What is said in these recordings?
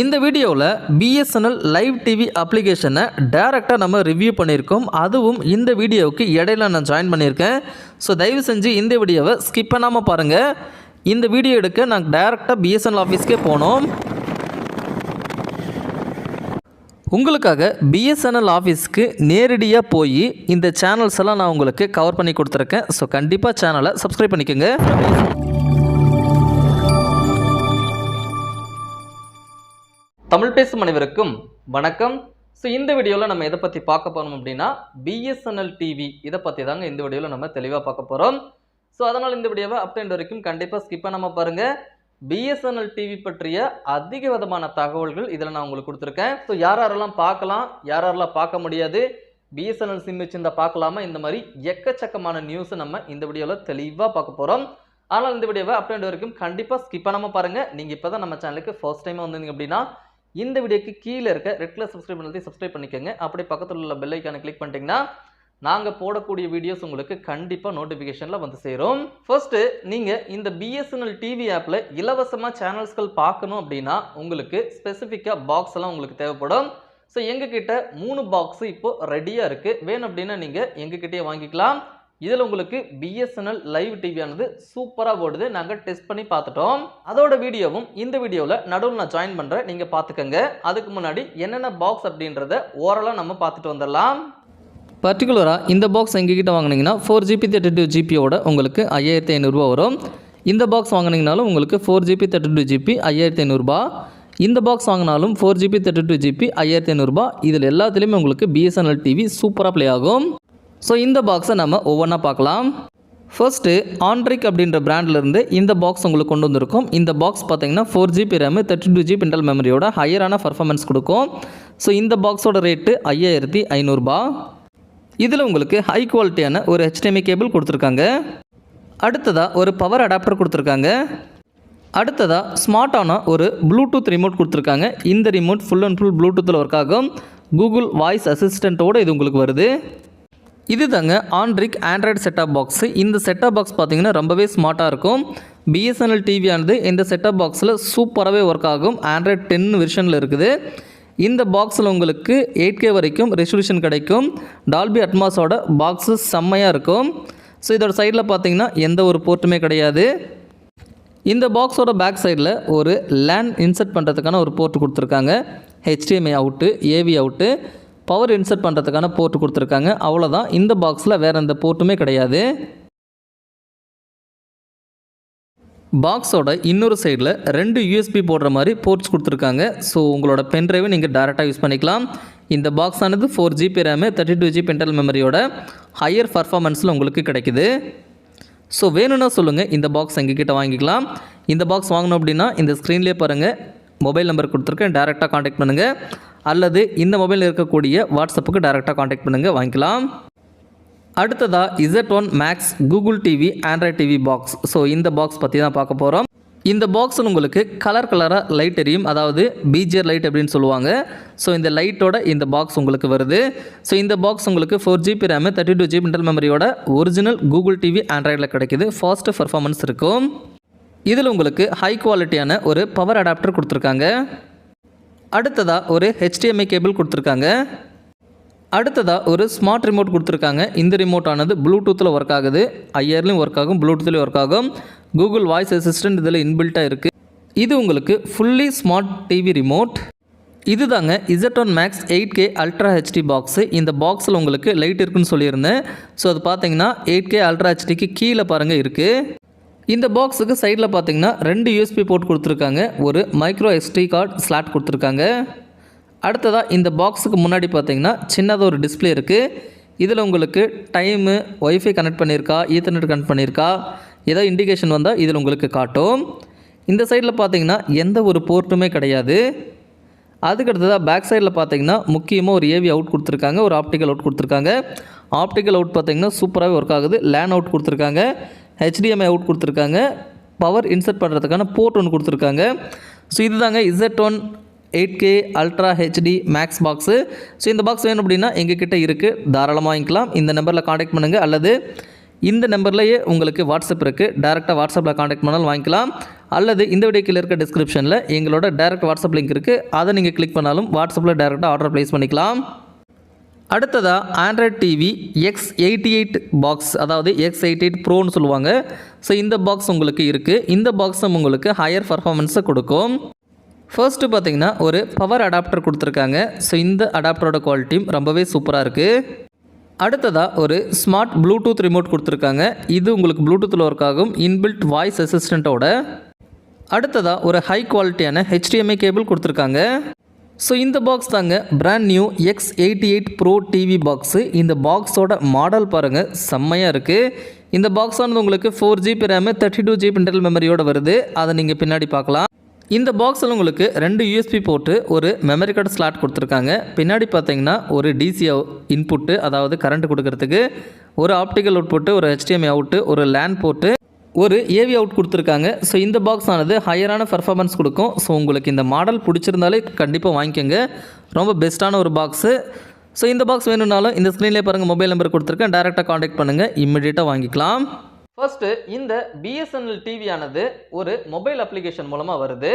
இந்த வீடியோவில் BSNL live TV அப்ளிகேஷனை டேரெக்டாக நம்ம ரிவ்யூ பண்ணியிருக்கோம். அதுவும் இந்த வீடியோவுக்கு இடையில நான் ஜாயின் பண்ணியிருக்கேன். ஸோ தயவு செஞ்சு இந்த வீடியோவை ஸ்கிப் பண்ணாமல் பாருங்கள் இந்த வீடியோ எடுக்க நாங்கள் டேரெக்டாக பிஎஸ்என்எல் ஆஃபீஸ்க்கே போனோம். உங்களுக்காக பிஎஸ்என்எல் ஆஃபீஸ்க்கு நேரடியாக போய் இந்த சேனல்ஸ் எல்லாம் நான் உங்களுக்கு கவர் பண்ணி கொடுத்துருக்கேன். ஸோ கண்டிப்பாக சேனலை சப்ஸ்கிரைப் பண்ணிக்கோங்க. தமிழ் பேசும் அனைவருக்கும் வணக்கம். ஸோ இந்த வீடியோவில் நம்ம எதை பற்றி பார்க்க போகிறோம் அப்படின்னா பிஎஸ்என்எல் டிவி இதை பற்றி தாங்க இந்த வீடியோவில் நம்ம தெளிவாக பார்க்க போகிறோம் ஸோ அதனால் இந்த வீடியோவை அப் வரைக்கும் கண்டிப்பாக ஸ்கிப் பண்ணாமல் பாருங்கள் பிஎஸ்என்எல் டிவி பற்றிய அதிக விதமான தகவல்கள் இதில் நான் உங்களுக்கு கொடுத்துருக்கேன். ஸோ யார் யாரெல்லாம் பார்க்கலாம் யார் யாரெல்லாம் பார்க்க முடியாது பிஎஸ்என்எல் சிம் வச்சுருந்தா பார்க்கலாமா? இந்த மாதிரி எக்கச்சக்கமான நியூஸை நம்ம இந்த வீடியோவில் தெளிவாக பார்க்க போகிறோம் ஆனால் இந்த வீடியோவை அப் வரைக்கும் கண்டிப்பாக ஸ்கிப் பண்ணாமல் பாருங்கள் நீங்கள் இப்போ தான் நம்ம சேனலுக்கு ஃபர்ஸ்ட் டைம் வந்தீங்க அப்படின்னா இந்த வீடியோக்கு கீழே இருக்க ரெட் கலர் சப்ஸ்கிரைப் பண்ணி சப்ஸ்கிரைப் பண்ணிக்கோங்க. அப்படியே பக்கத்தில் உள்ள பெல் ஐக்கானை கிளிக் பண்ணிட்டீங்கன்னா நாங்கள் போடக்கூடிய வீடியோஸ் உங்களுக்கு கண்டிப்பாக நோட்டிஃபிகேஷனில் வந்து சேரும். ஃபர்ஸ்ட்டு நீங்கள் இந்த பிஎஸ்என்எல் டிவி ஆப்பில் இலவசமாக சேனல்ஸ்கள் பார்க்கணும் அப்படின்னா உங்களுக்கு ஸ்பெசிஃபிக்காக பாக்ஸ் எல்லாம் உங்களுக்கு தேவைப்படும். ஸோ எங்ககிட்ட மூணு பாக்ஸு இப்போது ரெடியாக இருக்குது வேணும் அப்படின்னா நீங்கள் எங்ககிட்டயே வாங்கிக்கலாம். இதில் உங்களுக்கு பிஎஸ்என்எல் லைவ் டிவியானது சூப்பராக ஓடுது. நாங்கள் டெஸ்ட் பண்ணி பார்த்துட்டோம். அதோட வீடியோவும் இந்த வீடியோவில் நடுவில் நான் ஜாயின் பண்ணுறேன் நீங்கள் பார்த்துக்கங்க. அதுக்கு முன்னாடி என்னென்ன பாக்ஸ் அப்படின்றத ஓரலாக நம்ம பார்த்துட்டு வந்துடலாம். பர்டிகுலராக இந்த பாக்ஸ் எங்ககிட்ட வாங்கினீங்கன்னா ஃபோர் ஜிபி தேர்ட்டி டூ ஜிபியோட உங்களுக்கு ஐயாயிரத்தி ஐநூறுரூவா வரும். இந்த பாக்ஸ் வாங்கினீங்கனாலும் உங்களுக்கு four GB thirty two GB ஐயாயிரத்தி ஐநூறுரூபா இந்த பாக்ஸ் வாங்கினாலும் four GB thirty two GB ஐயாயிரத்தி ஐநூறுரூபா இதில் எல்லாத்துலேயுமே உங்களுக்கு பிஎஸ்என்எல் டிவி சூப்பராக ப்ளே ஆகும். ஸோ இந்த பாக்ஸை நம்ம ஒவ்வொன்றா பார்க்கலாம். ஃபர்ஸ்ட்டு ஆண்ட்ரிக் அப்படின்ற பிராண்ட்லேருந்து இந்த பாக்ஸ் உங்களுக்கு கொண்டு வந்திருக்கும். இந்த பாக்ஸ் பார்த்தீங்கன்னா four GB RAM thirty two GB internal மெமரியோட ஹையரான பர்ஃபார்மன்ஸ் கொடுக்கும். ஸோ இந்த பாக்ஸோட ரேட்டு ஐயாயிரத்தி ஐநூறுரூபா இதில் உங்களுக்கு ஹை குவாலிட்டியான ஒரு ஹெச்டிஎம்ஐ கேபிள் கொடுத்துருக்காங்க. அடுத்ததாக ஒரு பவர் அடாப்டர் கொடுத்துருக்காங்க. அடுத்ததாக ஸ்மார்ட்டான ஒரு ப்ளூடூத் ரிமோட் கொடுத்துருக்காங்க. இந்த ரிமோட் ஃபுல் அண்ட் ஃபுல் ப்ளூடூத்தில் ஒர்க் ஆகும். கூகுள் வாய்ஸ் அசிஸ்டண்ட்டோடு இது உங்களுக்கு வருது. இது தாங்க ஆண்ட்ரிக் ஆண்ட்ராய்டு செட்டாப் பாக்ஸு இந்த செட்டாப் பாக்ஸ் பார்த்தீங்கன்னா ரொம்பவே ஸ்மார்ட்டாக இருக்கும். பிஎஸ்என்எல் டிவியானது இந்த செட்டாப் பாக்ஸில் சூப்பராகவே ஒர்க் ஆகும். ஆண்ட்ராய்ட் டென் வெர்ஷனில் இருக்குது. இந்த பாக்ஸில் உங்களுக்கு எயிட் கே வரைக்கும் ரெசல்யூஷன் கிடைக்கும். டால்பி அட்மாஸோட பாக்ஸு செம்மையாக இருக்கும். ஸோ இதோட சைடில் பார்த்தீங்கன்னா எந்த ஒரு போர்ட்டுமே கிடையாது. இந்த பாக்ஸோட பேக் சைடில் ஒரு லேண்ட் இன்சர்ட் பண்ணுறதுக்கான ஒரு போர்ட் கொடுத்துருக்காங்க. HDMI out AV out power insert பண்ணுறதுக்கான போர்ட் கொடுத்துருக்காங்க. அவ்வளோதான் இந்த பாக்ஸில் வேறு எந்த போர்ட்டுமே கிடையாது. பாக்ஸோட இன்னொரு சைடில் ரெண்டு யூஎஸ்பி போடுற மாதிரி போர்ட்ஸ் கொடுத்துருக்காங்க. ஸோ உங்களோட பென் ட்ரைவை நீங்கள் டேரெக்டாக யூஸ் பண்ணிக்கலாம். இந்த பாக்ஸ் ஆனது four GB RAM thirty two GB internal மெமரியோட higher பர்ஃபார்மன்ஸில் உங்களுக்கு கிடைக்குது. ஸோ வேணும்னா சொல்லுங்கள் இந்த பாக்ஸ் எங்ககிட்ட வாங்கிக்கலாம். இந்த பாக்ஸ் வாங்கணும் அப்படின்னா இந்த ஸ்க்ரீன்லேயே பாருங்கள் மொபைல் நம்பர் கொடுத்துருக்கேன். டேரெக்டாக காண்டாக்ட் பண்ணுங்கள் அல்லது இந்த மொபைலில் இருக்கக்கூடிய வாட்ஸ்அப்புக்கு டேரெக்டாக காண்டாக்ட் பண்ணுங்கள் வாங்கிக்கலாம். அடுத்ததாக Z one max Google TV Android TV box so இந்த பாக்ஸ் பற்றி தான் பார்க்க போகிறோம் இந்த பாக்ஸில் உங்களுக்கு கலர் கலராக லைட் எரியும். அதாவது பிஜிஆர் லைட் அப்படின்னு சொல்லுவாங்க. ஸோ இந்த லைட்டோட இந்த பாக்ஸ் உங்களுக்கு வருது. ஸோ இந்த பாக்ஸ் உங்களுக்கு four GB RAM thirty two GB internal மெமரியோட original Google TV ஆண்ட்ராய்டில் கிடைக்குது. ஃபாஸ்ட்டு பர்ஃபார்மன்ஸ் இருக்கும். இதில் உங்களுக்கு ஹை குவாலிட்டியான ஒரு பவர் அடாப்டர் கொடுத்துருக்காங்க. அடுத்ததாக ஒரு ஹெச்டிஎம்ஐ கேபிள் கொடுத்துருக்காங்க. அடுத்ததாக ஒரு ஸ்மார்ட் ரிமோட் கொடுத்துருக்காங்க. இந்த ரிமோட் ஆனது ப்ளூடூத்தில் ஒர்க் ஆகுது. ஐஆர்லையும் ஒர்க் ஆகும் ப்ளூடூத்லேயும் ஒர்க் ஆகும். கூகுள் வாய்ஸ் அசிஸ்டன்ட் இதில் இன்பில்ட்டாக இருக்குது இது உங்களுக்கு ஃபுல்லி ஸ்மார்ட் டிவி ரிமோட் இது தாங்க Z one max eight K ultra HD box இந்த பாக்ஸில் உங்களுக்கு லைட் இருக்குன்னு சொல்லியிருந்தேன். ஸோ அது பார்த்தீங்கன்னா எயிட் கே அல்ட்ரா ஹெச்டிக்கு கீழே பாருங்கள் இருக்குது இந்த பாக்ஸுக்கு சைடில் பார்த்தீங்கன்னா ரெண்டு யூஎஸ்பி போர்ட் கொடுத்துருக்காங்க. ஒரு மைக்ரோ எஸ்டி கார்டு ஸ்லாட் கொடுத்துருக்காங்க. அடுத்ததாக இந்த பாக்ஸுக்கு முன்னாடி பார்த்தீங்கன்னா சின்னதாக ஒரு டிஸ்ப்ளே இருக்குது இதில் உங்களுக்கு டைமு ஒய்ஃபை கனெக்ட் பண்ணியிருக்கா ஈத்தர்நெட் கனெக்ட் பண்ணியிருக்கா ஏதோ இண்டிகேஷன் வந்தால் இதில் உங்களுக்கு காட்டும். இந்த சைடில் பார்த்தீங்கன்னா எந்த ஒரு போர்ட்டுமே கிடையாது. அதுக்கடுத்ததாக பேக் சைடில் பார்த்தீங்கன்னா முக்கியமாக ஒரு ஏவி அவுட் கொடுத்துருக்காங்க ஒரு ஆப்டிக்கல் அவுட் கொடுத்துருக்காங்க. ஆப்டிக்கல் அவுட் பார்த்தீங்கன்னா சூப்பராகவே ஒர்க் ஆகுது. லேன் அவுட் கொடுத்துருக்காங்க. ஹெச்டிஎம்ஐ அவுட் கொடுத்துருக்காங்க. பவர் இன்சர்ட் பண்ணுறதுக்கான போர்ட் ஒன்று கொடுத்துருக்காங்க. ஸோ இதுதாங்க Z one eight K ultra HD max box so இந்த பாக்ஸ் வேணும் அப்படின்னா எங்ககிட்ட இருக்குது தாராளமாக வாங்கிக்கலாம். இந்த நம்பரில் காண்டாக்ட் பண்ணுங்கள் அல்லது இந்த நம்பர்லேயே உங்களுக்கு வாட்ஸ்அப் இருக்குது டேரெக்டாக வாட்ஸ்அப்பில் காண்டாக்ட் பண்ணாலும் வாங்கிக்கலாம். அல்லது இந்த வீடியோக்கில் இருக்க டிஸ்கிரிப்ஷனில் எங்களோட டேரக்ட் வாட்ஸ்அப் லிங்க் இருக்குது அதை நீங்கள் கிளிக் பண்ணாலும் வாட்ஸ்அப்பில் டேரெக்டாக ஆர்டர் ப்ளேஸ் பண்ணிக்கலாம். அடுத்ததாக Android TV X eighty eight box அதாவது எக்ஸ் எயிட்டி எயிட் ப்ரோன்னு சொல்லுவாங்க. ஸோ இந்த பாக்ஸ் உங்களுக்கு இருக்குது இந்த பாக்ஸும் உங்களுக்கு ஹையர் பர்ஃபார்மன்ஸை கொடுக்கும். ஃபர்ஸ்ட்டு பார்த்தீங்கன்னா ஒரு பவர் அடாப்டர் கொடுத்துருக்காங்க. ஸோ இந்த அடாப்டரோட குவாலிட்டியும் ரொம்பவே சூப்பராக இருக்குது அடுத்ததாக ஒரு ஸ்மார்ட் ப்ளூடூத் ரிமோட் கொடுத்துருக்காங்க. இது உங்களுக்கு ப்ளூடூத்தில் ஒர்க் ஆகும். இன்பில்ட் வாய்ஸ் அசிஸ்டண்ட்டோட அடுத்ததாக ஒரு ஹை குவாலிட்டியான ஹெச்டிஎம்ஐ கேபிள் கொடுத்துருக்காங்க. ஸோ இந்த பாக்ஸ் தாங்க brand new X eighty eight pro TV box இந்த பாக்ஸோட மாடல் பாருங்கள் செம்மையாக இருக்குது இந்த பாக்ஸானது உங்களுக்கு four GB RAM thirty two GB internal மெமரியோட வருது. அதை நீங்கள் பின்னாடி பார்க்கலாம். இந்த பாக்ஸில் உங்களுக்கு ரெண்டு யூஎஸ்பி போட்டு ஒரு மெமரி கார்டு ஸ்லாட் கொடுத்துருக்காங்க. பின்னாடி பார்த்தீங்கன்னா ஒரு டிசி இன்புட்டு அதாவது கரண்ட் கொடுக்கறதுக்கு ஒரு ஆப்டிக்கல் அவுட்புட்டு ஒரு ஹெச்டிஎம்ஐ அவுட்டு ஒரு லேண்ட் போட்டு ஒரு ஏவி அவுட் கொடுத்துருக்காங்க. ஸோ இந்த பாக்ஸ் ஆனது ஹையரான பர்ஃபார்மன்ஸ் கொடுக்கும். ஸோ உங்களுக்கு இந்த மாடல் பிடிச்சிருந்தாலே கண்டிப்பாக வாங்கிக்கோங்க. ரொம்ப பெஸ்ட்டான ஒரு பாக்ஸு ஸோ இந்த பாக்ஸ் வேணும்னாலும் இந்த ஸ்க்ரீன்லேயே பாருங்கள் மொபைல் நம்பர் கொடுத்துருக்கேன். டேரெக்டாக காண்டாக்ட் பண்ணுங்கள் இம்மிடியேட்டாக வாங்கிக்கலாம். ஃபர்ஸ்ட்டு இந்த பிஎஸ்என்எல் டிவியானது ஒரு மொபைல் அப்ளிகேஷன் மூலமாக வருது.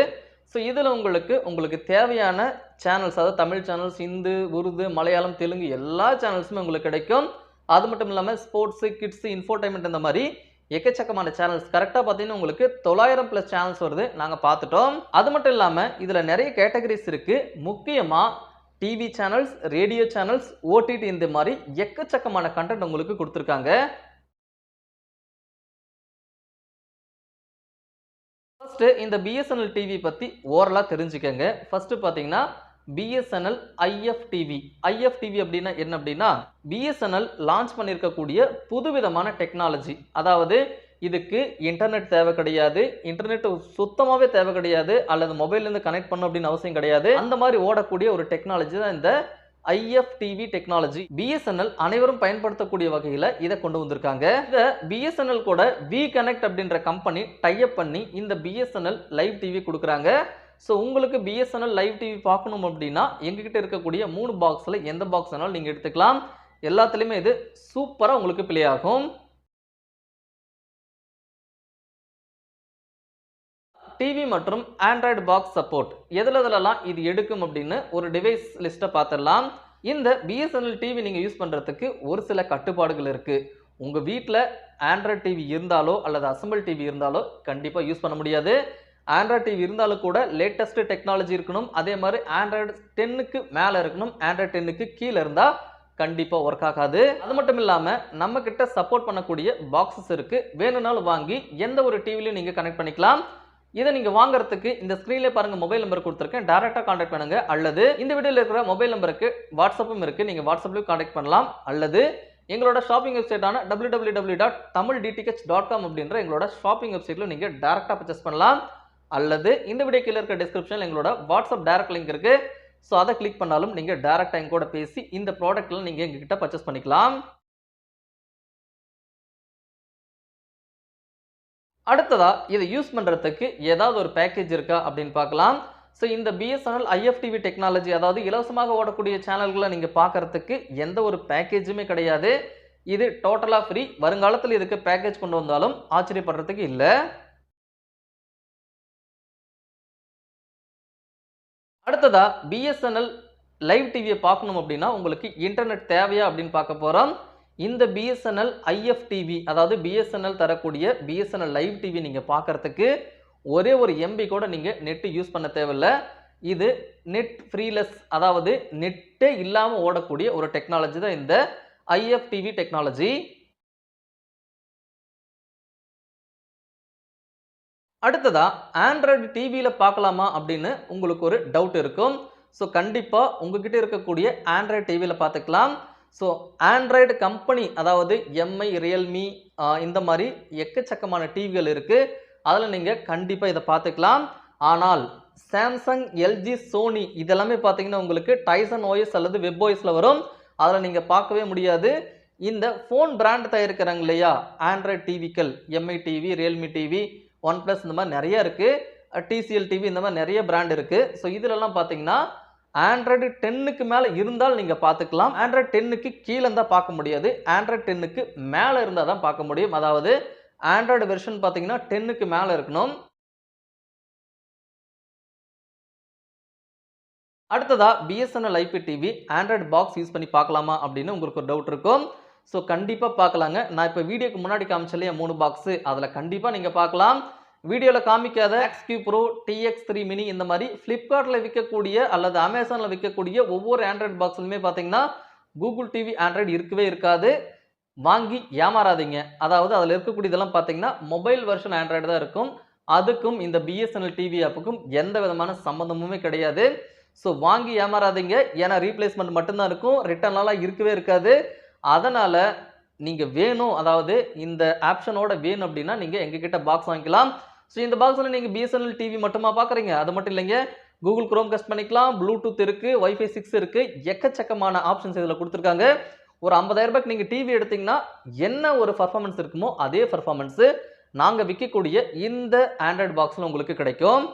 ஸோ இதில் உங்களுக்கு உங்களுக்கு தேவையான சேனல்ஸ் அதாவது தமிழ் சேனல்ஸ் இந்து உருது மலையாளம் தெலுங்கு எல்லா சேனல்ஸுமே உங்களுக்கு கிடைக்கும். அது மட்டும் இல்லாமல் ஸ்போர்ட்ஸு கிட்ஸு இன்ஃபோடைன்மெண்ட் இந்த மாதிரி எக்கச்சக்கமான சேனல்ஸ் கரெக்டாக பார்த்தீங்கன்னா உங்களுக்கு தொள்ளாயிரம் ப்ளஸ் சேனல்ஸ் வருது. நாங்கள் பார்த்துட்டோம். அது மட்டும் இல்லாமல் இதில் நிறைய கேட்டகரிஸ் இருக்குது முக்கியமாக TV channels radio channels OTT இந்த மாதிரி எக்கச்சக்கமான கண்டென்ட் உங்களுக்கு கொடுத்துருக்காங்க. ஃபஸ்ட்டு இந்த பிஎஸ்என்எல் டிவி பற்றி ஓரலாக தெரிஞ்சுக்கங்க. ஃபஸ்ட்டு பார்த்தீங்கன்னா BSNL IF TV IF TV அப்படின்னா என்ன அப்படின்னா பிஎஸ்என்எல் லான்ச் பண்ணியிருக்கக்கூடிய புதுவிதமான டெக்னாலஜி அதாவது இதுக்கு இன்டர்நெட் தேவை கிடையாது இன்டர்நெட் சுத்தமாகவே தேவை கிடையாது அல்லது மொபைல்லேருந்து கனெக்ட் பண்ணும் அப்படின்னு அவசியம் கிடையாது. அந்த மாதிரி ஓடக்கூடிய ஒரு டெக்னாலஜி தான் இந்த ஐஎஃப்டிவி டெக்னாலஜி பிஎஸ்என்எல் அனைவரும் பயன்படுத்தக்கூடிய வகையில் இதை கொண்டு வந்திருக்காங்க. இந்த பிஎஸ்என்எல் கூட வி கனெக்ட் அப்படின்ற கம்பெனி டைப் பண்ணி இந்த பிஎஸ்என்எல் லைவ் டிவி கொடுக்குறாங்க. ஸோ உங்களுக்கு பிஎஸ்என்எல் லைவ் டிவி பார்க்கணும் அப்படின்னா எங்ககிட்ட இருக்கக்கூடிய மூணு பாக்ஸில் எந்த பாக்ஸ் வேணாலும் நீங்கள் எடுத்துக்கலாம். எல்லாத்துலேயுமே இது சூப்பராக உங்களுக்கு பிளே ஆகும். டிவி மற்றும் ஆண்ட்ராய்டு பாக்ஸ் சப்போர்ட் எதில் எதிலெல்லாம் இது எடுக்கும் அப்படின்னு ஒரு டிவைஸ் லிஸ்ட்டை பார்த்துடலாம் இந்த பிஎஸ்என்எல் டிவி நீங்கள் யூஸ் பண்ணுறதுக்கு ஒரு சில கட்டுப்பாடுகள் இருக்குது உங்கள் வீட்டில் ஆண்ட்ராய்டு டிவி இருந்தாலோ அல்லது அசம்பிள் டிவி இருந்தாலோ கண்டிப்பாக யூஸ் பண்ண முடியாது. ஆண்ட்ராய்டு டிவி இருந்தாலும் கூட லேட்டஸ்ட் டெக்னாலஜி இருக்கணும். அதே மாதிரி ஆண்ட்ராய்டு டென்னுக்கு மேலே இருக்கணும். ஆண்ட்ராய்டு டென்னுக்கு கீழே இருந்தால் கண்டிப்பாக ஒர்க் ஆகாது. அது மட்டும் இல்லாமல் நம்ம கிட்ட சப்போர்ட் பண்ணக்கூடிய பாக்ஸஸ் இருக்குது வேணும்னாலும் வாங்கி எந்த ஒரு டிவிலையும் நீங்கள் கனெக்ட் பண்ணிக்கலாம். இதை நீங்கள் வாங்குறதுக்கு இந்த ஸ்க்ரீனில் பாருங்கள் மொபைல் நம்பர் கொடுத்துருக்கேன். டேரெக்டாக காண்டாக்ட் பண்ணுங்கள் அல்லது இந்த வீடியோவில் இருக்கிற மொபைல் நம்பருக்கு வாட்ஸ்அப்பும் இருக்குது நீங்கள் வாட்ஸ்அப்லையும் காண்டாக்ட் பண்ணலாம். அல்லது எங்களோட shopping வெப்சைட்டான W W W dot Tamil DTH dot com அப்படின்ற எங்களோட ஷாப்பிங் வெப்சைட்டில் நீங்கள் டேரெக்டாக பர்ச்சேஸ் பண்ணலாம். அல்லது இந்த வீடியோ கீழே இருக்க டிஸ்கிரிப்ஷனில் எங்களோட வாட்ஸ்அப் டேரக்ட் லிங்க் இருக்குது ஸோ அதை கிளிக் பண்ணாலும் நீங்கள் டேரெக்டாக எங்க கூட பேசி இந்த ப்ராடக்ட்லாம் நீங்கள் எங்ககிட்ட பர்ச்சேஸ் பண்ணிக்கலாம். அடுத்ததா இதை யூஸ் பண்ணுறதுக்கு ஏதாவது ஒரு பேக்கேஜ் இருக்கா அப்படின்னு பார்க்கலாம். ஸோ இந்த பிஎஸ்என்எல் ஐஎஃப்டிவி டெக்னாலஜி அதாவது இலவசமாக ஓடக்கூடிய சேனல்களை நீங்கள் பார்க்கறதுக்கு எந்த ஒரு பேக்கேஜுமே கிடையாது. இது டோட்டலாக ஃப்ரீ வருங்காலத்தில் இதுக்கு பேக்கேஜ் கொண்டு வந்தாலும் ஆச்சரியப்படுறதுக்கு இல்லை. அடுத்ததா பிஎஸ்என்எல் லைவ் டிவியை பார்க்கணும் அப்படின்னா உங்களுக்கு இன்டர்நெட் தேவையா அப்படின்னு பார்க்க போகிறோம் இந்த பிஎஸ்என்எல் ஐஎஃப் டிவி அதாவது பிஎஸ்என்எல் தரக்கூடிய பிஎஸ்என்எல் லைவ் டிவி நீங்கள் பார்க்கறதுக்கு ஒரே ஒரு எம்பி கூட நீங்கள் நெட்டு யூஸ் பண்ண தேவையில்ல. இது நெட் ஃப்ரீலெஸ் அதாவது நெட்டே இல்லாமல் ஓடக்கூடிய ஒரு டெக்னாலஜி தான் இந்த ஐஎஃப் டிவி டெக்னாலஜி அடுத்ததா ஆண்ட்ராய்டு டிவியில் பார்க்கலாமா அப்படின்னு உங்களுக்கு ஒரு டவுட் இருக்கும். ஸோ கண்டிப்பாக உங்ககிட்ட இருக்கக்கூடிய ஆண்ட்ராய்டு டிவியில் பார்த்துக்கலாம். ஸோ ஆண்ட்ராய்டு கம்பெனி அதாவது எம்ஐ ரியல்மி இந்த மாதிரி எக்கச்சக்கமான டிவிகள் இருக்குது அதில் நீங்கள் கண்டிப்பாக இதை பார்த்துக்கலாம். ஆனால் சாம்சங் எல்ஜி சோனி இதெல்லாமே பார்த்தீங்கன்னா உங்களுக்கு டைசன் ஓஎஸ் அல்லது வெப் ஓஎஸில் வரும். அதில் நீங்கள் பார்க்கவே முடியாது. இந்த ஃபோன் பிராண்ட் தயாரிக்கிறாங்க இல்லையா? Android டிவிக்கள் Mi TV Realme TV OnePlus இந்த மாதிரி நிறைய இருக்குது டிசிஎல் டிவி இந்த மாதிரி நிறைய பிராண்ட் இருக்குது ஸோ இதிலெல்லாம் பார்த்தீங்கன்னா ஆண்ட்ராய்டு டென்னுக்கு மேலே இருந்தால் நீங்கள் பார்த்துக்கலாம் ஆண்ட்ராய்டு டென்னுக்கு கீழே இருந்தால் பார்க்க முடியாது. ஆண்ட்ராய்டு டென்னுக்கு மேலே இருந்தால் தான் பார்க்க முடியும். அதாவது ஆண்ட்ராய்டு வெர்ஷன் பார்த்தீங்கன்னா டென்னுக்கு மேலே இருக்கணும். அடுத்ததாக BSNL IP TV Android box use பண்ணி பார்க்கலாமா அப்படின்னு உங்களுக்கு ஒரு டவுட் இருக்கும். ஸோ கண்டிப்பாக பார்க்கலாங்க. நான் இப்போ வீடியோக்கு முன்னாடி காமிச்சலையே மூணு பாக்ஸு அதில் கண்டிப்பாக நீங்கள் பார்க்கலாம். வீடியோவில் காமிக்காத எக்ஸ்கியூ ப்ரோ டிஎக்ஸ் த்ரீ மினி இந்த மாதிரி ஃப்ளிப்கார்ட்டில் விற்கக்கூடிய அல்லது அமேசானில் விற்கக்கூடிய ஒவ்வொரு ஆண்ட்ராய்டு பாக்ஸ்லையுமே பார்த்தீங்கன்னா கூகுள் டிவி ஆண்ட்ராய்டு இருக்கவே இருக்காது. வாங்கி ஏமாறாதீங்க. அதாவது அதில் இருக்கக்கூடியதெல்லாம் பார்த்தீங்கன்னா மொபைல் வெர்ஷன் ஆண்ட்ராய்டு தான் இருக்கும். அதுக்கும் இந்த பிஎஸ்என்எல் டிவி ஆப்புக்கும் எந்த விதமான சம்மந்தமுமே கிடையாது. ஸோ வாங்கி ஏமாறாதீங்க. ஏன்னா ரீப்ளேஸ்மெண்ட் மட்டும்தான் இருக்கும். ரிட்டர்ன்லாம் இருக்கவே இருக்காது. அதனால் நீங்கள் வேணும் அதாவது இந்த ஆப்ஷனோட வேணும் அப்படின்னா நீங்கள் எங்ககிட்ட பாக்ஸ் வாங்கிக்கலாம். ஸோ இந்த பாக்ஸில் நீங்கள் பிஎஸ்என்எல் டிவி மட்டுமா பார்க்குறீங்க அது மட்டும் இல்லைங்க. கூகுள் குரோம் கஸ்ட் பண்ணிக்கலாம். ப்ளூடூத் இருக்குது ஒய்ஃபை சிக்ஸ் இருக்குது எக்கச்சக்கமான ஆப்ஷன்ஸ் இதில் கொடுத்துருக்காங்க. ஒரு 50000 ரூபாய்க்கு நீங்கள் டிவி எடுத்தீங்கன்னா என்ன ஒரு பர்ஃபார்மன்ஸ் இருக்குமோ அதே பர்ஃபார்மன்ஸு நாங்கள் விற்கக்கூடிய இந்த ஆண்ட்ராய்டு பாக்ஸில் உங்களுக்கு கிடைக்கும்.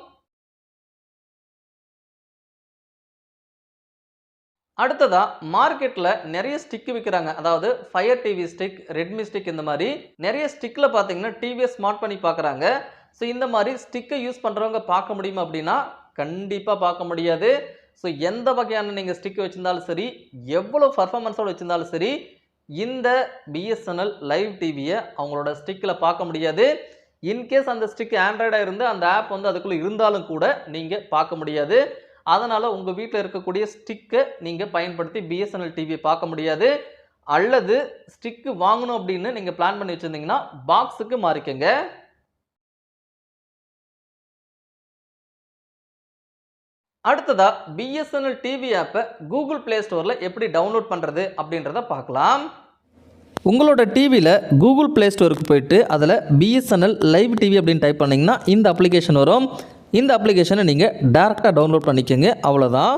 அடுத்ததா மார்க்கெட்டில் நிறைய ஸ்டிக் விற்கிறாங்க அதாவது fire TV stick Redmi stick இந்த மாதிரி நிறைய ஸ்டிக்கில் பார்த்தீங்கன்னா டிவியை ஸ்மார்ட் பண்ணி பார்க்குறாங்க. ஸோ இந்த மாதிரி ஸ்டிக்கை யூஸ் பண்ணுறவங்க பார்க்க முடியுமா அப்படின்னா கண்டிப்பாக பார்க்க முடியாது. ஸோ எந்த வகையான நீங்கள் ஸ்டிக் வச்சுருந்தாலும் சரி எவ்வளோ பர்ஃபார்மன்ஸோடு வச்சுருந்தாலும் சரி இந்த பிஎஸ்என்எல் லைவ் டிவியை அவங்களோட ஸ்டிக்கில் பார்க்க முடியாது. இன்கேஸ் அந்த ஸ்டிக் ஆண்ட்ராய்டாக இருந்து அந்த ஆப் வந்து அதுக்குள்ளே இருந்தாலும் கூட நீங்கள் பார்க்க முடியாது. அதனால் உங்கள் வீட்டில் இருக்கக்கூடிய ஸ்டிக்கை நீங்கள் பயன்படுத்தி பிஎஸ்என்எல் டிவியை பார்க்க முடியாது. அல்லது ஸ்டிக்கு வாங்கணும் அப்படின்னு நீங்கள் பிளான் பண்ணி வச்சுருந்தீங்கன்னா பாக்ஸுக்கு மாறிக்கங்க. அடுத்ததாக பிஎஸ்என்எல் டிவி ஆப்பை கூகுள் ப்ளே ஸ்டோரில் எப்படி டவுன்லோட் பண்ணுறது அப்படின்றத பார்க்கலாம். உங்களோட டிவியில் கூகுள் ப்ளே ஸ்டோருக்கு போயிட்டு அதில் பிஎஸ்என்எல் லைவ் டிவி அப்படின்னு டைப் பண்ணிங்கன்னா இந்த அப்ளிகேஷன் வரும். இந்த அப்ளிகேஷனை நீங்கள் டேரெக்டாக டவுன்லோட் பண்ணிக்கோங்க. அவ்வளோதான்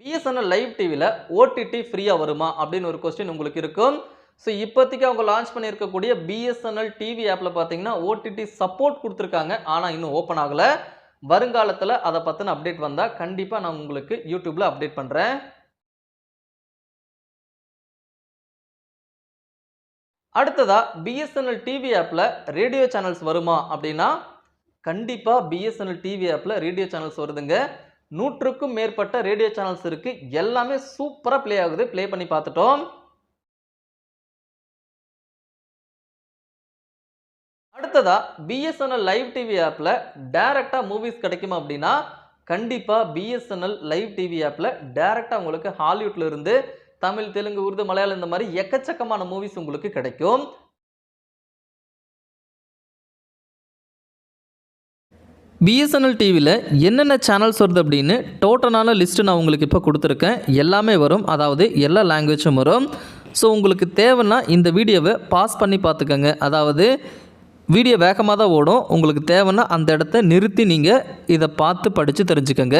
பிஎஸ்என்எல் லைவ் டிவியில் ஓடிடி ஃப்ரீயாக வருமா? அப்படின்னு ஒரு கொஸ்டின் உங்களுக்கு இருக்கும். ஸோ இப்போதைக்கு அவங்க லான்ச் பண்ணியிருக்கக்கூடிய பிஎஸ்என்எல் டிவி ஆப்பில் பார்த்தீங்கன்னா ஓடிடி சப்போர்ட் கொடுத்துருக்காங்க. ஆனால் இன்னும் ஓப்பன் ஆகலை. வருங்காலத்தில் அதை பற்றின அப்டேட் வந்தால் கண்டிப்பாக நான் உங்களுக்கு யூடியூப்பில் அப்டேட் பண்ணுறேன் அடுத்ததாக பிஎஸ்என்எல் டிவி ஆப்பில் ரேடியோ சேனல்ஸ் வருமா அப்படின்னா கண்டிப்பாக பிஎஸ்என்எல் டிவி ஆப்பில் ரேடியோ சேனல்ஸ் வருதுங்க. நூற்றுக்கும் மேற்பட்ட ரேடியோ சேனல்ஸ் இருக்குது எல்லாமே சூப்பராக ப்ளே ஆகுது. ப்ளே பண்ணி பார்த்துட்டோம். அடுத்ததாக பிஎஸ்என்எல் லைவ் டிவி ஆப்பில் டேரெக்டாக மூவிஸ் கிடைக்குமா அப்படின்னா கண்டிப்பாக பிஎஸ்என்எல் லைவ் டிவி ஆப்பில் டேரெக்டாக உங்களுக்கு ஹாலிவுட்ல இருந்து தமிழ் தெலுங்கு உருது மலையாளம் இந்த மாதிரி எக்கச்சக்கமான மூவிஸ் உங்களுக்கு கிடைக்கும். பிஎஸ்என்எல் டிவியில் என்னென்ன சேனல்ஸ் வருது அப்படின்னு டோட்டலான லிஸ்ட்டு நான் உங்களுக்கு இப்போ கொடுத்துருக்கேன். எல்லாமே வரும். அதாவது எல்லா லாங்குவேஜும் வரும். ஸோ உங்களுக்கு தேவைன்னா இந்த வீடியோவை பாஸ் பண்ணி பார்த்துக்கோங்க. அதாவது வீடியோ வேகமாக தான் ஓடும். உங்களுக்கு தேவைன்னா அந்த இடத்த நிறுத்தி நீங்கள் இதை பார்த்து படித்து தெரிஞ்சுக்கோங்க.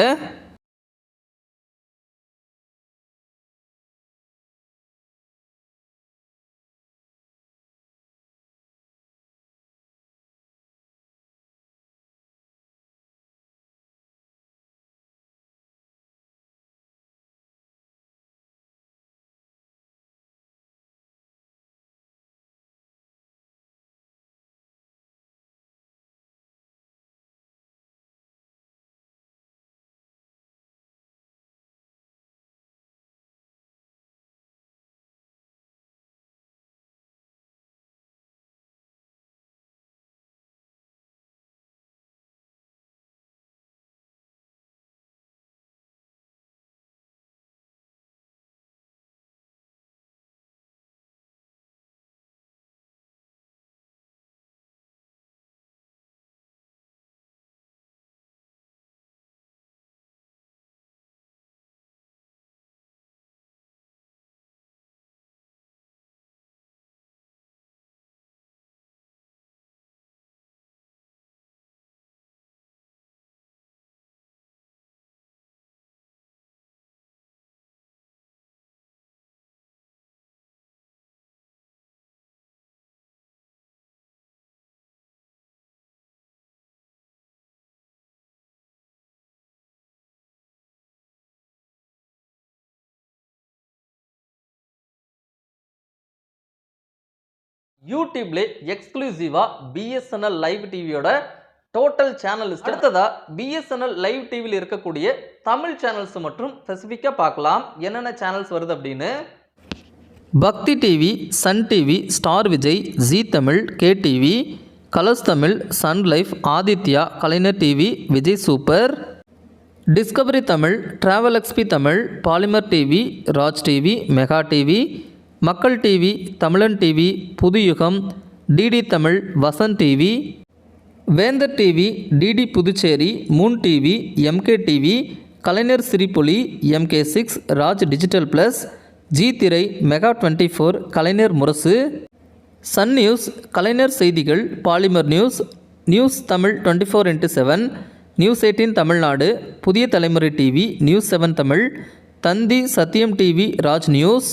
யூடியூப்ல எக்ஸ்க்ளூசிவாக பிஎஸ்என்எல் லைவ் டிவியோட டோட்டல் சேனல் அடுத்ததா பிஎஸ்என்எல் லைவ் டிவியில் இருக்கக்கூடிய தமிழ் சேனல்ஸ் மற்றும் ஸ்பெசிஃபிக்காக பார்க்கலாம். என்னென்ன சேனல்ஸ் வருது அப்படின்னு? Bhakti TV Sun TV Star Vijay Zee Tamil K TV Colors Tamil Sun Life Aditya Kalaignar TV Vijay super. Discovery Tamil travel XP Tamil Polimer TV Raj TV Mega TV Makkal TV Tamizhan TV Puthuyugam DD Tamil Vasanth TV Vendhar TV DD Puducherry Moon TV MK TV Kalaignar Sirippoli MK six Raj digital plus Zee Thirai Mega twenty four Kalaignar Murasu Sun News Kalaignar Seithigal Polimer News news Tamil twenty four into seven News eighteen Tamil Nadu Puthiya Thalaimurai TV News seven Tamil Thanthi Sathiyam TV Raj News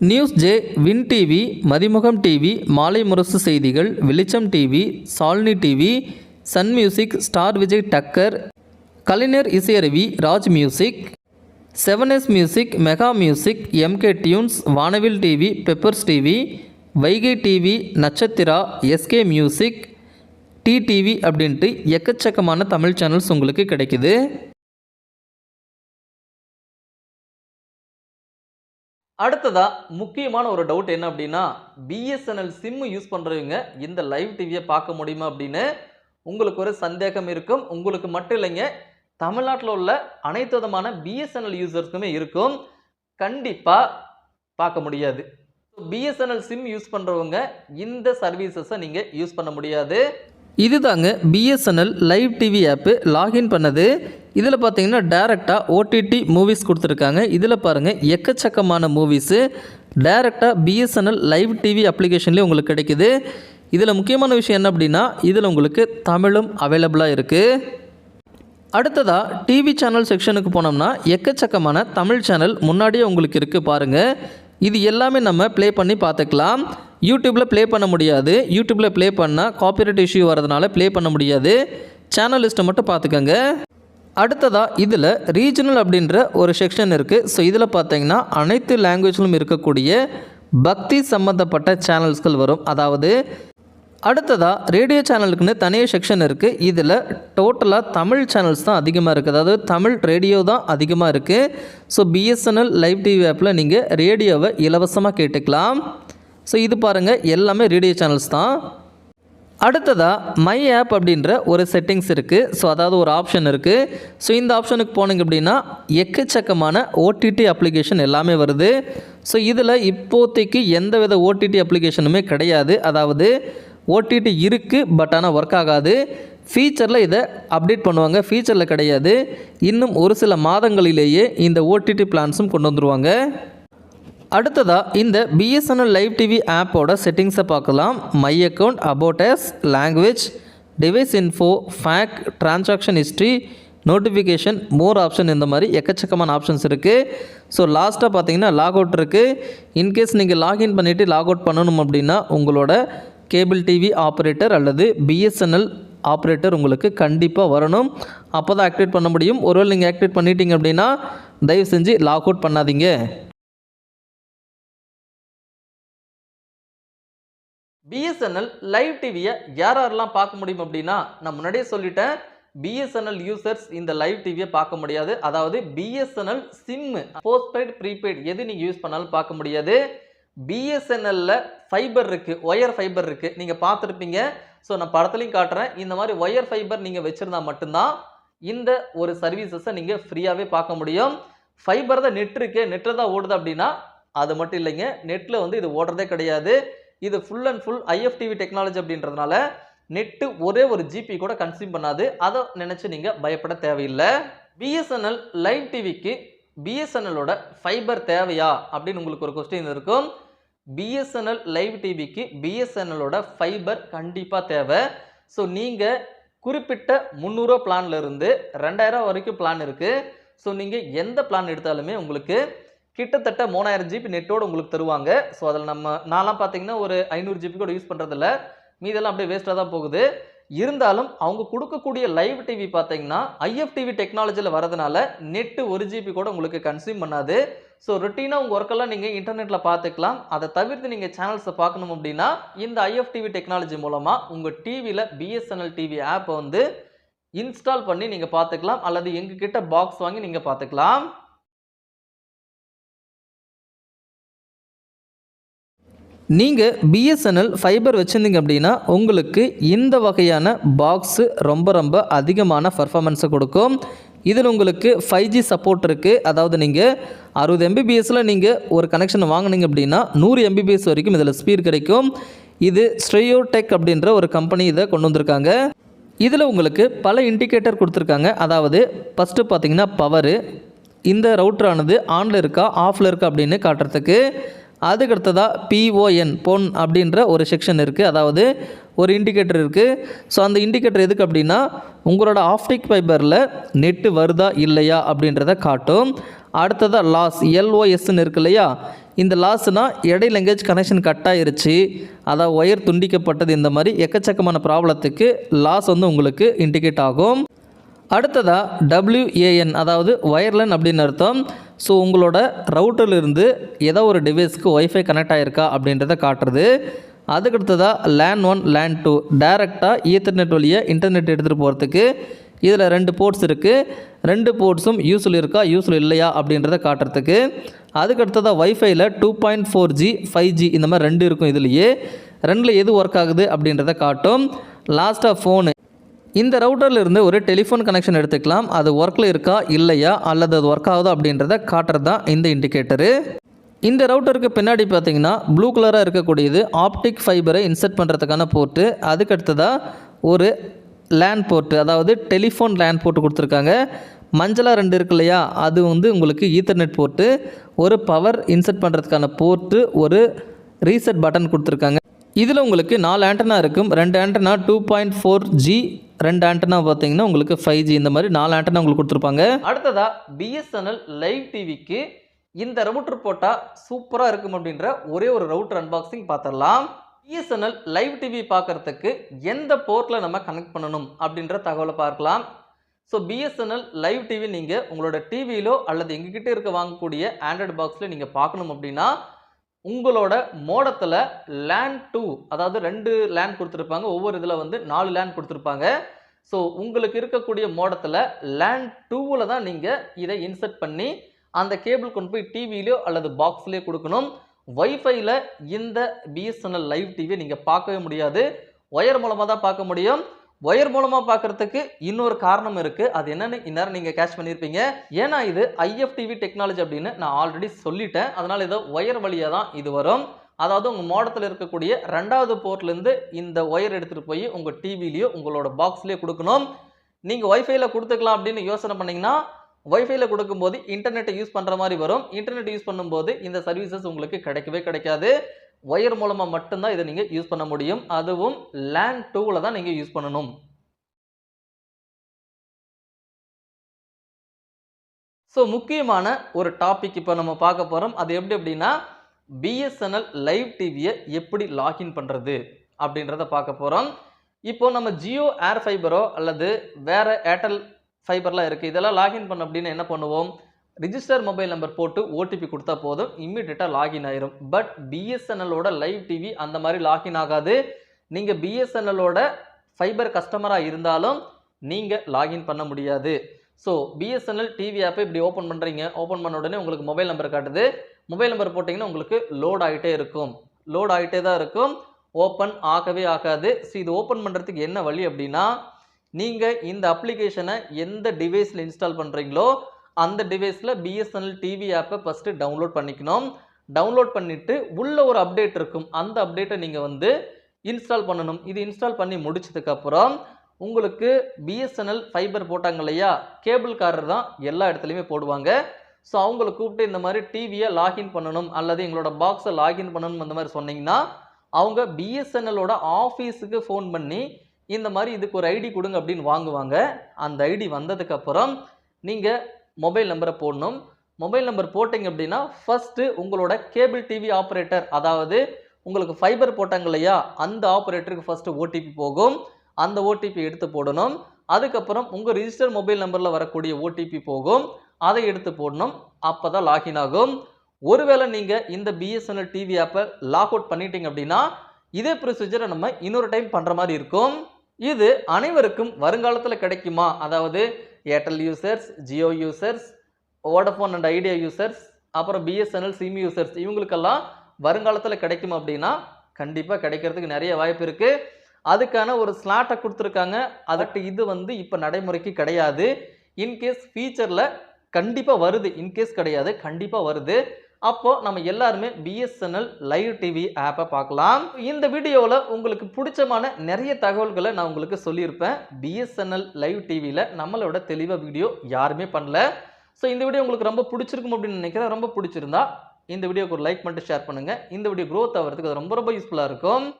News J win TV Mathimugam TV Malai Murasu Seithigal Velicham TV Shalini TV Sun Music Star Vijay Takkar Kalaignar Isaiaruvi Raj music seven S music Mega music MK tunes Vanavil TV Peppers TV Vaigai TV Natchathira SK music DTV அப்படின்ட்டு எக்கச்சக்கமான Tamil channels உங்களுக்கு கிடைக்குது. அடுத்ததாக முக்கியமான ஒரு doubt என்ன அப்படின்னா BSNL sim use பண்ணுறவங்க இந்த லைவ் டிவியை பார்க்க முடியுமா அப்படின்னு உங்களுக்கு ஒரு சந்தேகம் இருக்கும். உங்களுக்கு மட்டும் இல்லைங்க தமிழ்நாட்டில் உள்ள அனைத்து விதமான பிஎஸ்என்எல் யூசர்ஸ்க்குமே இருக்கும். கண்டிப்பாக பார்க்க முடியாது. பிஎஸ்என்எல் சிம் யூஸ் பண்ணுறவங்க இந்த சர்வீசஸை நீங்கள் யூஸ் பண்ண முடியாது. இதுதாங்க BSNL live TV app login பண்ணது. இதில் பார்த்தீங்கன்னா டேரெக்டாக ஓடிடி மூவிஸ் கொடுத்துருக்காங்க. இதில் பாருங்கள் எக்கச்சக்கமான மூவிஸு டேரெக்டாக பிஎஸ்என்எல் லைவ் டிவி அப்ளிகேஷன்லேயே உங்களுக்கு கிடைக்குது. இதில் முக்கியமான விஷயம் என்ன அப்படின்னா இதில் உங்களுக்கு தமிழும் அவைலபிளாக இருக்குது அடுத்ததாக டிவி சேனல் செக்ஷனுக்கு போனோம்னா எக்கச்சக்கமான தமிழ் சேனல் முன்னாடியே உங்களுக்கு இருக்குது பாருங்கள் இது எல்லாமே நம்ம ப்ளே பண்ணி பார்த்துக்கலாம். யூடியூப்பில் ப்ளே பண்ண முடியாது. யூடியூப்பில் ப்ளே பண்ணால் காப்பிரைட் இஷ்யூ வரதுனால ப்ளே பண்ண முடியாது. சேனல் லிஸ்ட்டை மட்டும் பார்த்துக்கோங்க. அடுத்ததாக இதில் ரீஜனல் அப்படின்ற ஒரு செக்ஷன் இருக்குது ஸோ இதில் பார்த்தீங்கன்னா அனைத்து லாங்குவேஜிலும் இருக்கக்கூடிய பக்தி சம்மந்தப்பட்ட சேனல்ஸ்கள் வரும். அதாவது அடுத்ததாக ரேடியோ சேனலுக்குன்னு தனியாக செக்ஷன் இருக்குது இதில் டோட்டலாக தமிழ் சேனல்ஸ் தான் அதிகமாக இருக்குது அதாவது தமிழ் ரேடியோ தான் அதிகமாக இருக்குது ஸோ பிஎஸ்என்எல் லைவ் டிவி ஆப்பில் நீங்கள் ரேடியோவை இலவசமாக கேட்டுக்கலாம். ஸோ இது பாருங்கள் எல்லாமே ரேடியோ சேனல்ஸ் தான். அடுத்ததாக மை ஆப் அப்படின்ற ஒரு செட்டிங்ஸ் இருக்குது ஸோ அதாவது ஒரு ஆப்ஷன் இருக்குது ஸோ இந்த ஆப்ஷனுக்கு போனீங்க அப்படின்னா எக்கச்சக்கமான ஓடிடி அப்ளிகேஷன் எல்லாமே வருது. ஸோ இதில் இப்போதைக்கு எந்த வித ஓடிடி அப்ளிகேஷனுமே கிடையாது. அதாவது ஓடிடி இருக்குது பட் ஆனால் ஒர்க் ஆகாது. ஃபீச்சரில் இதை அப்டேட் பண்ணுவாங்க. ஃபீச்சரில் கிடையாது. இன்னும் ஒரு சில மாதங்களிலேயே இந்த ஓடிடி பிளான்ஸும் கொண்டு வந்துருவாங்க. அடுத்ததாக இந்த பிஎஸ்என்எல் லைவ் டிவி ஆப்போட செட்டிங்ஸை பார்க்கலாம். My account about us language device info FAQ transaction history notification more option இந்த மாதிரி எக்கச்சக்கமான ஆப்ஷன்ஸ் இருக்குது ஸோ லாஸ்ட்டாக பார்த்தீங்கன்னா லாக் அவுட் இருக்குது இன்கேஸ் நீங்கள் லாகின் பண்ணிவிட்டு லாக் அவுட் பண்ணணும் அப்படின்னா உங்களோட கேபிள் டிவி ஆப்ரேட்டர் அல்லது பிஎஸ்என்எல் ஆப்ரேட்டர் உங்களுக்கு கண்டிப்பாக வரணும். அப்போ தான் ஆக்டிவேட் பண்ண முடியும். ஒருவேளை நீங்கள் ஆக்டிவேட் பண்ணிட்டீங்க அப்படின்னா தயவு செஞ்சு லாக் அவுட் பண்ணாதீங்க. பிஎஸ்என்எல் லைவ் டிவியை யார் யாரெல்லாம் பார்க்க முடியும் அப்படின்னா நான் முன்னாடியே சொல்லிட்டேன் பிஎஸ்என்எல் யூசர்ஸ் இந்த லைவ் டிவியை பார்க்க முடியாது. அதாவது பிஎஸ்என்எல் சிம்மு போஸ்ட்பெய்ட் ப்ரீபெய்ட் எது நீங்கள் யூஸ் பண்ணாலும் பார்க்க முடியாது. பிஎஸ்என்எல்ல ஃபைபர் இருக்குது ஒயர் ஃபைபர் இருக்குது நீங்கள் பார்த்துருப்பீங்க. ஸோ நான் படத்துலையும் காட்டுறேன். இந்த மாதிரி ஒயர் ஃபைபர் நீங்கள் வச்சுருந்தா மட்டும்தான் இந்த ஒரு சர்வீசஸை நீங்கள் ஃப்ரீயாகவே பார்க்க முடியும். ஃபைபர் தான் நெட் இருக்கு. நெட்டில் தான் ஓடுது அப்படின்னா அது மட்டும் இல்லைங்க. நெட்டில் வந்து இது ஓடுறதே கிடையாது. இது full and full IFTV technology அப்படின்றதுனால நெட்டு ஒரே ஒரு ஜிபி கூட கன்சியூம் பண்ணாது. அதை நினச்சி நீங்கள் பயப்பட தேவையில்லை. பிஎஸ்என்எல் லைவ் டிவிக்கு பிஎஸ்என்எல்லோட ஃபைபர் தேவையா? அப்படின்னு உங்களுக்கு ஒரு கொஸ்டின் இருக்கும். பிஎஸ்என்எல் லைவ் டிவிக்கு பிஎஸ்என்எல்லோட ஃபைபர் கண்டிப்பாக தேவை. ஸோ நீங்கள் குறிப்பிட்ட முந்நூறுவா பிளான்லேருந்து ரெண்டாயிரம் வரைக்கும் பிளான் இருக்குது ஸோ நீங்கள் எந்த பிளான் எடுத்தாலுமே உங்களுக்கு கிட்டத்தட்ட மூணாயிரம் ஜிபி நெட்டோடு உங்களுக்கு தருவாங்க. ஸோ அதில் நம்ம நான்லாம் பார்த்தீங்கன்னா ஒரு ஐநூறு ஜிபி கூட யூஸ் பண்ணுறதில்ல மீதெல்லாம் அப்படியே வேஸ்ட்டாக தான் போகுது. இருந்தாலும் அவங்க கொடுக்கக்கூடிய லைவ் டிவி பார்த்தீங்கன்னா ஐஎஃப்டிவி டெக்னாலஜியில் வரதுனால நெட்டு ஒரு ஜிபி கூட உங்களுக்கு கன்சியூம் பண்ணாது. ஸோ ருட்டீனாக உங்கள் ஒர்க்கெல்லாம் நீங்கள் இன்டர்நெட்டில் பார்த்துக்கலாம் அதை தவிர்த்து நீங்கள் சேனல்ஸை பார்க்கணும் அப்படின்னா இந்த ஐஎஃப்டிவி டெக்னாலஜி மூலமாக உங்கள் டிவியில் பிஎஸ்என்எல் டிவி ஆப்பை வந்து இன்ஸ்டால் பண்ணி நீங்கள் பார்த்துக்கலாம் அல்லது எங்ககிட்ட பாக்ஸ் வாங்கி நீங்கள் பார்த்துக்கலாம் நீங்கள் பிஎஸ்என்எல் ஃபைபர் வச்சுருந்தீங்க அப்படின்னா உங்களுக்கு இந்த வகையான பாக்ஸு ரொம்ப ரொம்ப அதிகமான பர்ஃபாமன்ஸை கொடுக்கும். இதில் உங்களுக்கு ஃபைவ் ஜி சப்போர்ட் இருக்குது அதாவது நீங்கள் அறுபது எம்பிபிஎஸ்ஸில் நீங்கள் ஒரு கனெக்ஷன் வாங்கினீங்க அப்படின்னா நூறு எம்பிபிஎஸ் வரைக்கும் இதில் ஸ்பீட் கிடைக்கும். இது ஸ்ட்ரெயோடெக் அப்படின்ற ஒரு கம்பெனி இதை கொண்டு வந்திருக்காங்க. இதில் உங்களுக்கு பல இண்டிகேட்டர் கொடுத்துருக்காங்க. அதாவது ஃபஸ்ட்டு பார்த்தீங்கன்னா பவரு இந்த ரவுட்டரானது ஆனில் இருக்கா ஆஃபில் இருக்கா அப்படின்னு காட்டுறதுக்கு. அதுக்கடுத்ததாக பிஓஎன் பொன் அப்படின்ற ஒரு செக்ஷன் இருக்குது அதாவது ஒரு இண்டிகேட்டர் இருக்குது ஸோ அந்த இண்டிகேட்டர் எதுக்கு அப்படின்னா உங்களோட ஆப்டிக் ஃபைபரில் நெட்டு வருதா இல்லையா அப்படின்றத காட்டும். அடுத்ததாக லாஸ் எல்ஓஎஸ்ன்னு இருக்கு இல்லையா? இந்த லாஸ்னால் இடையில எங்கேயாச்சும் கனெக்ஷன் கட் ஆயிருச்சு. அதாவது ஒயர் துண்டிக்கப்பட்டது இந்த மாதிரி எக்கச்சக்கமான ப்ராப்ளத்துக்கு லாஸ் வந்து உங்களுக்கு இண்டிகேட் ஆகும். அடுத்ததாக டபிள்யூஏஎன் அதாவது ஒயர்லன் அப்படின்னு அர்த்தம். ஸோ உங்களோட ரவுட்டர்லேருந்து ஏதோ ஒரு டிவைஸ்க்கு ஒய்ஃபை கனெக்ட் ஆகிருக்கா அப்படின்றத காட்டுறது. அதுக்கடுத்ததாக லேன் ஒன் லேன் டூ டேரெக்டாக ஈத்தர்நெட் வழியாக இன்டர்நெட் எடுத்துகிட்டு போகிறதுக்கு இதில் ரெண்டு போர்ட்ஸ் இருக்குது ரெண்டு போர்ட்ஸும் யூஸ்ஃபுல் இருக்கா யூஸ்ஃபுல் இல்லையா அப்படின்றத காட்டுறதுக்கு. அதுக்கடுத்ததாக ஒய்ஃபைல two point four G five G இந்த மாதிரி ரெண்டு இருக்கும் இதுலேயே. ரெண்டில் எது ஒர்க் ஆகுது அப்படின்றத காட்டும். லாஸ்ட்டாக ஃபோனு இந்த ரவுட்டரில் இருந்து ஒரு டெலிஃபோன் கனெக்ஷன் எடுத்துக்கலாம். அது ஒர்க்கில் இருக்கா இல்லையா அல்லது அது ஒர்க் ஆகுதா அப்படின்றத காட்டுறது தான் இந்த இண்டிகேட்டரு இந்த ரவுட்டருக்கு பின்னாடி பார்த்தீங்கன்னா ப்ளூ கலராக இருக்கக்கூடியது ஆப்டிக் ஃபைபரை இன்சர்ட் பண்ணுறதுக்கான போர்ட்டு அதுக்கடுத்ததாக ஒரு லேண்ட் போர்ட்டு அதாவது டெலிஃபோன் லேண்ட் போர்ட்டு கொடுத்துருக்காங்க. மஞ்சளாக ரெண்டு இருக்கு இல்லையா அது வந்து உங்களுக்கு ஈத்தர்நெட் போர்ட்டு ஒரு பவர் இன்சர்ட் பண்ணுறதுக்கான போர்ட்டு ஒரு ரீசெட் பட்டன் கொடுத்துருக்காங்க. இதில் உங்களுக்கு நாலு ஆண்டனா இருக்கும். ரெண்டு antenna two point four G ரெண்டு ஆண்டனா பார்த்தீங்கன்னா உங்களுக்கு ஃபைவ் ஜி இந்த மாதிரி நாலு ஆண்டனா உங்களுக்கு கொடுத்துருப்பாங்க. அடுத்ததா பிஎஸ்என்எல் லைவ் டிவிக்கு இந்த ரவுட்டர் போட்டால் சூப்பராக இருக்கும் அப்படின்ற ஒரே ஒரு ரவுட்டர் அன்பாக்சிங் பார்த்துடலாம். பிஎஸ்என்எல் லைவ் டிவி பார்க்கறதுக்கு எந்த போர்ட்டில் நம்ம கனெக்ட் பண்ணணும் அப்படின்ற தகவலை பார்க்கலாம். ஸோ பிஎஸ்என்எல் லைவ் டிவி நீங்கள் உங்களோட டிவியிலோ அல்லது எங்ககிட்ட இருக்க வாங்கக்கூடிய ஆண்ட்ராய்டு பாக்ஸில் நீங்கள் பார்க்கணும் அப்படின்னா உங்களோட மோடத்தில் லேண்ட் டூ அதாவது ரெண்டு லேண்ட் கொடுத்துருப்பாங்க. ஒவ்வொரு இதில் வந்து நாலு லேண்ட் கொடுத்துருப்பாங்க. ஸோ உங்களுக்கு இருக்கக்கூடிய மோடத்தில் லேண்ட் டூவில் தான் நீங்கள் இதை இன்சர்ட் பண்ணி அந்த கேபிள் கொண்டு போய் டிவிலையோ அல்லது பாக்ஸ்லேயோ கொடுக்கணும். ஒய்ஃபைல இந்த பிஎஸ்என்எல் லைவ் டிவியை நீங்கள் பார்க்கவே முடியாது. ஒயர் மூலமாக தான் பார்க்க முடியும். ஒயர் மூலமாக பார்க்கறதுக்கு இன்னொரு காரணம் இருக்குது அது என்னென்னு இந்நேரம் நீங்கள் கேஷ் பண்ணியிருப்பீங்க ஏன்னா இது ஐஎஃப்டிவி டெக்னாலஜி அப்படின்னு நான் ஆல்ரெடி சொல்லிட்டேன். அதனால் இதை ஒயர் வழியாக தான் இது வரும். அதாவது உங்கள் மாடத்தில் இருக்கக்கூடிய ரெண்டாவது போர்ட்லேருந்து இந்த ஒயர் எடுத்துகிட்டு போய் உங்கள் டிவிலையோ உங்களோட பாக்ஸ்லேயோ கொடுக்கணும். நீங்கள் ஒய்ஃபைல கொடுத்துக்கலாம் அப்படின்னு யோசனை பண்ணிங்கன்னா ஒய்ஃபைல கொடுக்கும்போது இன்டர்நெட்டை யூஸ் பண்ணுற மாதிரி வரும். இன்டர்நெட் யூஸ் பண்ணும்போது இந்த சர்வீசஸ் உங்களுக்கு கிடைக்கவே கிடைக்காது. ஒயர் மூலமாக மட்டும்தான் இதை நீங்கள் யூஸ் பண்ண முடியும். அதுவும் லேண்ட் டூவில் தான் நீங்கள் யூஸ் பண்ணணும். ஸோ முக்கியமான ஒரு டாபிக் இப்போ நம்ம பார்க்க போகிறோம் அது எப்படி அப்படின்னா பிஎஸ்என்எல் லைவ் டிவியை எப்படி லாகின் பண்ணுறது அப்படின்றத பார்க்க போகிறோம் இப்போ நம்ம ஜியோ ஏர் ஃபைபரோ அல்லது வேறு ஏர்டெல் ஃபைபர்லாம் இருக்குது இதெல்லாம் லாகின் பண்ண அப்படின்னு என்ன பண்ணுவோம்? ரிஜிஸ்டர் மொபைல் நம்பர் போட்டு ஓடிபி கொடுத்தா போதும். இம்மிடியட்டாக லாகின் ஆயிரும். பட் பிஎஸ்என்எலோட லைவ் டிவி அந்த மாதிரி லாகின் ஆகாது. நீங்கள் பிஎஸ்என்எலோட ஃபைபர் கஸ்டமராக இருந்தாலும் நீங்கள் லாகின் பண்ண முடியாது. ஸோ பிஎஸ்என்எல் டிவி ஆப்பை இப்படி ஓப்பன் பண்ணுறீங்க ஓப்பன் பண்ண உடனே உங்களுக்கு மொபைல் நம்பர் காட்டுது. மொபைல் நம்பர் போட்டிங்கன்னா உங்களுக்கு லோட் ஆகிட்டே இருக்கும். லோட் ஆகிட்டே தான் இருக்கும். ஓப்பன் ஆகவே ஆகாது. ஸோ இது ஓப்பன் பண்ணுறதுக்கு என்ன வழி அப்படின்னா நீங்கள் இந்த அப்ளிகேஷனை எந்த டிவைஸில் இன்ஸ்டால் பண்ணுறீங்களோ அந்த டிவைஸில் பிஎஸ்என்எல் டிவி ஆப்பை ஃபஸ்ட்டு டவுன்லோட் பண்ணிக்கணும். டவுன்லோட் பண்ணிவிட்டு உள்ளே ஒரு அப்டேட் இருக்கும். அந்த அப்டேட்டை நீங்கள் வந்து இன்ஸ்டால் பண்ணணும். இது இன்ஸ்டால் பண்ணி முடிச்சதுக்கப்புறம் உங்களுக்கு பிஎஸ்என்எல் ஃபைபர் போட்டாங்க இல்லையா? கேபிள்காரர் தான் எல்லா இடத்துலையுமே போடுவாங்க. ஸோ அவங்கள கூப்பிட்டு இந்த மாதிரி டிவியை லாகின் பண்ணணும் அல்லது எங்களோட பாக்ஸை லாகின் பண்ணணும் அந்த மாதிரி சொன்னீங்கன்னா அவங்க பிஎஸ்என்எலோட ஆஃபீஸுக்கு ஃபோன் பண்ணி இந்த மாதிரி இதுக்கு ஒரு ஐடி கொடுங்க அப்படின்னு வாங்குவாங்க. அந்த ஐடி வந்ததுக்கப்புறம் நீங்கள் மொபைல் நம்பரை போடணும். மொபைல் நம்பர் போட்டிங்க அப்படின்னா ஃபஸ்ட்டு உங்களோட கேபிள் டிவி ஆப்ரேட்டர் அதாவது உங்களுக்கு ஃபைபர் போட்டாங்க இல்லையா அந்த ஆப்ரேட்டருக்கு ஃபஸ்ட்டு ஓடிபி போகும். அந்த ஓடிபி எடுத்து போடணும். அதுக்கப்புறம் உங்கள் ரிஜிஸ்டர் மொபைல் நம்பரில் வரக்கூடிய ஓடிபி போகும். அதை எடுத்து போடணும். அப்போ தான் லாகின் ஆகும். ஒருவேளை நீங்கள் இந்த பிஎஸ்என்எல் டிவி ஆப்பை லாக் அவுட் பண்ணிட்டீங்க அப்படின்னா இதே ப்ரொசீஜரை நம்ம இன்னொரு டைம் பண்ணுற மாதிரி இருக்கும். இது அனைவருக்கும் வருங்காலத்தில் கிடைக்குமா? அதாவது Airtel users Jio users Vodafone and Idea users அப்புறம் பிஎஸ்என்எல் சிம் யூசர்ஸ் இவங்களுக்கெல்லாம் வருங்காலத்தில் கிடைக்கும் அப்படின்னா கண்டிப்பாக கிடைக்கிறதுக்கு நிறைய வாய்ப்பு இருக்குது அதுக்கான ஒரு ஸ்லாட்டை கொடுத்துருக்காங்க. அதற்கு இது வந்து இப்போ நடைமுறைக்கு கிடையாது. இன்கேஸ் ஃபியூச்சரில் கண்டிப்பாக வருது. இன்கேஸ் கிடையாது. கண்டிப்பாக வருது. அப்போது நம்ம எல்லாருமே பிஎஸ்என்எல் லைவ் டிவி ஆப்பை பார்க்கலாம். இந்த வீடியோவில் உங்களுக்கு பிடிச்சமான நிறைய தகவல்களை நான் உங்களுக்கு சொல்லியிருப்பேன். பிஎஸ்என்எல் லைவ் டிவியில் நம்மளோட தெளிவாக வீடியோ யாருமே பண்ணல. ஸோ இந்த வீடியோ உங்களுக்கு ரொம்ப பிடிச்சிருக்கும் அப்படின்னு நினைக்கிறேன். ரொம்ப பிடிச்சிருந்தா இந்த வீடியோக்கு ஒரு லைக் பண்ணிட்டு ஷேர் பண்ணுங்கள் இந்த வீடியோ க்ரோத் ஆகிறதுக்கு அது ரொம்ப ரொம்ப யூஸ்ஃபுல்லாக இருக்கும்.